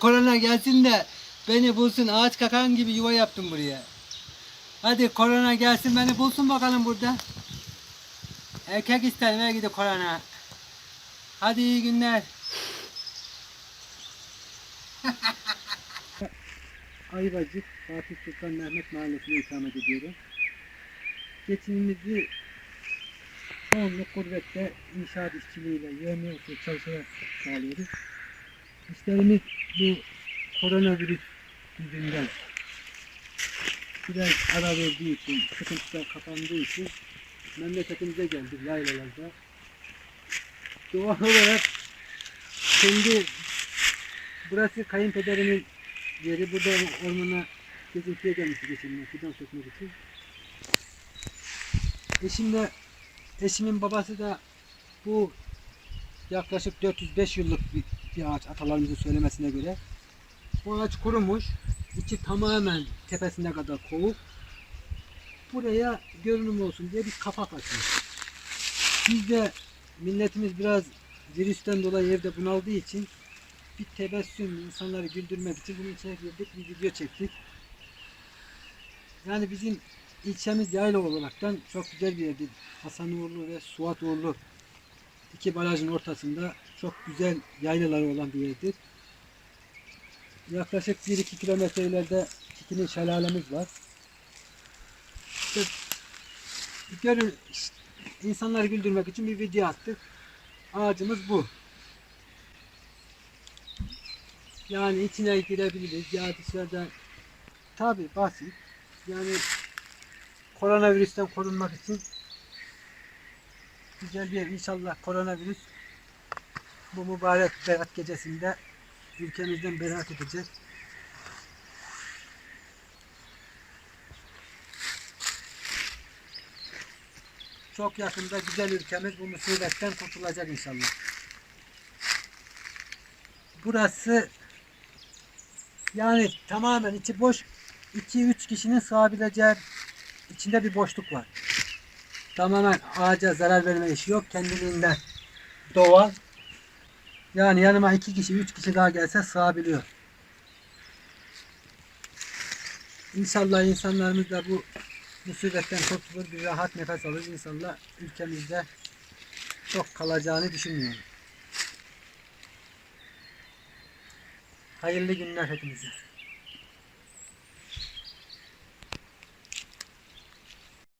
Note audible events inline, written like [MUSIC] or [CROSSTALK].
korona gelsin de beni bulsun. Ağaç kakan gibi yuva yaptım buraya. Hadi korona gelsin beni bulsun bakalım burada. Erkek isterim gidi korona. Hadi iyi günler. [LAUGHS] Ayvacık Fatih Sultan Mehmet Mahallesi'ne ikamet ediyorum. Geçimimizi çoğunluk gurbette inşaat işçiliğiyle, yövme usulü çalışarak sağlıyoruz. İşlerimiz bu koronavirüs yüzünden biraz ara verdiği için, sıkıntılar kapandığı için memleketimize geldik yaylalarda. Doğal olarak kendi burası kayınpederimin yeri. Burada ormana gezintiye gelmişti geçenler fidan sökmek için. Eşim de eşimin babası da bu yaklaşık 405 yıllık bir, bir ağaç atalarımızın söylemesine göre. Bu ağaç kurumuş. içi tamamen tepesine kadar kovuk. Buraya görünüm olsun diye bir kapak açmış. Biz de milletimiz biraz virüsten dolayı evde bunaldığı için bir tebessüm insanları güldürmek için bunu içine girdik bir video çektik. Yani bizim ilçemiz yayla olaraktan çok güzel bir yerdir. Hasan Uğurlu ve Suat Uğurlu iki barajın ortasında çok güzel yaylaları olan bir yerdir. Yaklaşık 1-2 kilometre ileride Tikinin şelalemiz var. İşte görün insanları güldürmek için bir video attık. Ağacımız bu. Yani içine girebiliriz ya dışarıda tabi basit. Yani koronavirüsten korunmak için güzel bir yer. İnşallah koronavirüs bu mübarek berat gecesinde ülkemizden beraat edecek. Çok yakında güzel ülkemiz bu musibetten kurtulacak inşallah. Burası yani tamamen içi boş 2-3 kişinin sığabileceği içinde bir boşluk var. Tamamen ağaca zarar verme işi yok. Kendiliğinden doğal. Yani yanıma 2 kişi 3 kişi daha gelse sığabiliyor. İnşallah insanlarımız da bu musibetten kurtulur, bir rahat nefes alır. İnşallah ülkemizde çok kalacağını düşünmüyorum. Hayırlı günler hepinize.